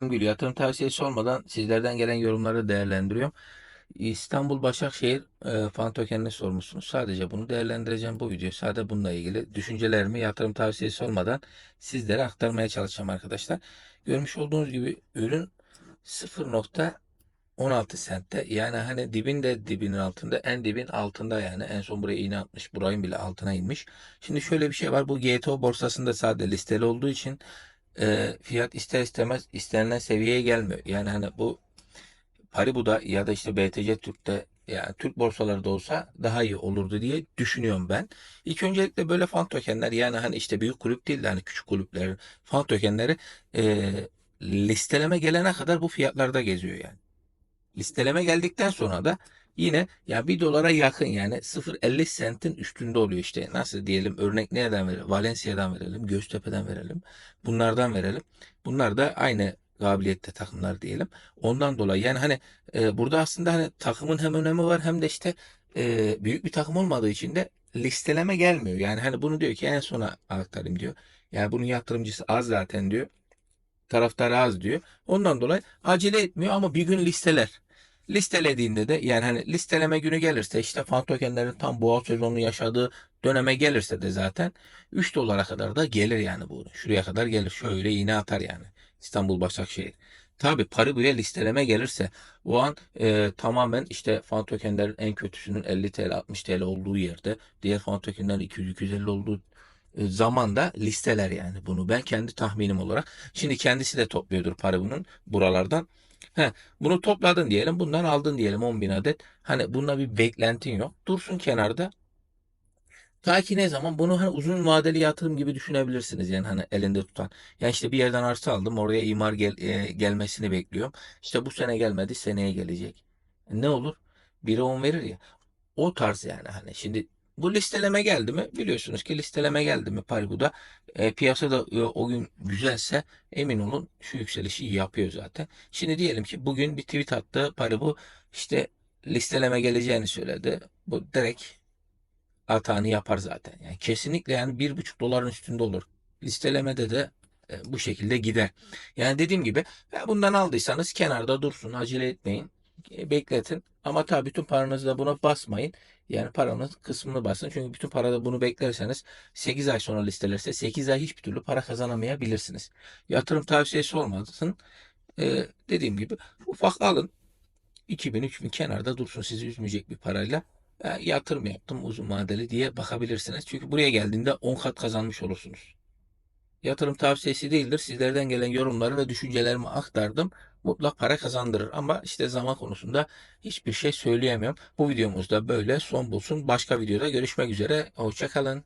Gül. Yatırım tavsiyesi olmadan sizlerden gelen yorumları değerlendiriyorum. İstanbul Başakşehir e, fan tokenini sormuşsunuz. Sadece bunu değerlendireceğim bu video. Sadece bununla ilgili düşüncelerimi yatırım tavsiyesi olmadan sizlere aktarmaya çalışacağım arkadaşlar. Görmüş olduğunuz gibi ürün 0.16 sentte. Yani hani dibin de dibinin altında, en dibin altında yani. En son buraya iğne atmış, burayın bile altına inmiş. Şimdi şöyle bir şey var. Bu GTO borsasında sadece listeli olduğu için e, fiyat ister istemez istenilen seviyeye gelmiyor. Yani hani bu Paribu'da ya da işte BTC Türk'te yani Türk borsaları da olsa daha iyi olurdu diye düşünüyorum ben. İlk öncelikle böyle fan tokenler yani hani işte büyük kulüp değil de hani küçük kulüpler fan tokenleri e, listeleme gelene kadar bu fiyatlarda geziyor yani. Listeleme geldikten sonra da yine ya 1 dolara yakın yani 0.50 sentin üstünde oluyor işte. Nasıl diyelim örnek nereden verelim? Valencia'dan verelim, Göztepe'den verelim. Bunlardan verelim. Bunlar da aynı kabiliyette takımlar diyelim. Ondan dolayı yani hani e, burada aslında hani takımın hem önemi var hem de işte e, büyük bir takım olmadığı için de listeleme gelmiyor. Yani hani bunu diyor ki en sona aktarayım diyor. Yani bunun yatırımcısı az zaten diyor. Taraftarı az diyor. Ondan dolayı acele etmiyor ama bir gün listeler. Listelediğinde de yani hani listeleme günü gelirse işte fan tokenlerin tam boğa sezonu yaşadığı döneme gelirse de zaten 3 dolara kadar da gelir yani bu. Şuraya kadar gelir. Şöyle iğne atar yani. İstanbul Başakşehir. Tabi Paribu'ya listeleme gelirse o an e, tamamen işte fan tokenlerin en kötüsünün 50 TL 60 TL olduğu yerde diğer fan tokenlerin 200-250 olduğu e, zamanda listeler yani bunu ben kendi tahminim olarak. Şimdi kendisi de topluyordur Paribu'nun buralardan. He, bunu topladın diyelim bundan aldın diyelim 10 bin adet. Hani bununla bir beklentin yok. Dursun kenarda. Ta ki ne zaman bunu hani uzun vadeli yatırım gibi düşünebilirsiniz yani hani elinde tutan. Yani işte bir yerden arsa aldım oraya imar gel, e, gelmesini bekliyorum. İşte bu sene gelmedi seneye gelecek. E, ne olur? Biri on verir ya. O tarz yani hani şimdi bu listeleme geldi mi? Biliyorsunuz ki listeleme geldi mi Paribu'da e, piyasada e, o gün güzelse emin olun şu yükselişi yapıyor zaten. Şimdi diyelim ki bugün bir tweet attı Paribu işte listeleme geleceğini söyledi. Bu direkt atağını yapar zaten. Yani kesinlikle yani bir buçuk doların üstünde olur. Listelemede de e, bu şekilde gider. Yani dediğim gibi bundan aldıysanız kenarda dursun. Acele etmeyin. E, bekletin. Ama tabii bütün paranızı da buna basmayın. Yani paranın kısmını basın. Çünkü bütün parada bunu beklerseniz 8 ay sonra listelerse 8 ay hiçbir türlü para kazanamayabilirsiniz. Yatırım tavsiyesi olmasın. E, dediğim gibi ufak alın. 2000-3000 kenarda dursun sizi üzmeyecek bir parayla. E, yatırım yaptım uzun vadeli diye bakabilirsiniz. Çünkü buraya geldiğinde 10 kat kazanmış olursunuz. Yatırım tavsiyesi değildir. Sizlerden gelen yorumları ve düşüncelerimi aktardım. Mutlak para kazandırır ama işte zaman konusunda hiçbir şey söyleyemiyorum. Bu videomuzda böyle son bulsun. Başka videoda görüşmek üzere. Hoşçakalın.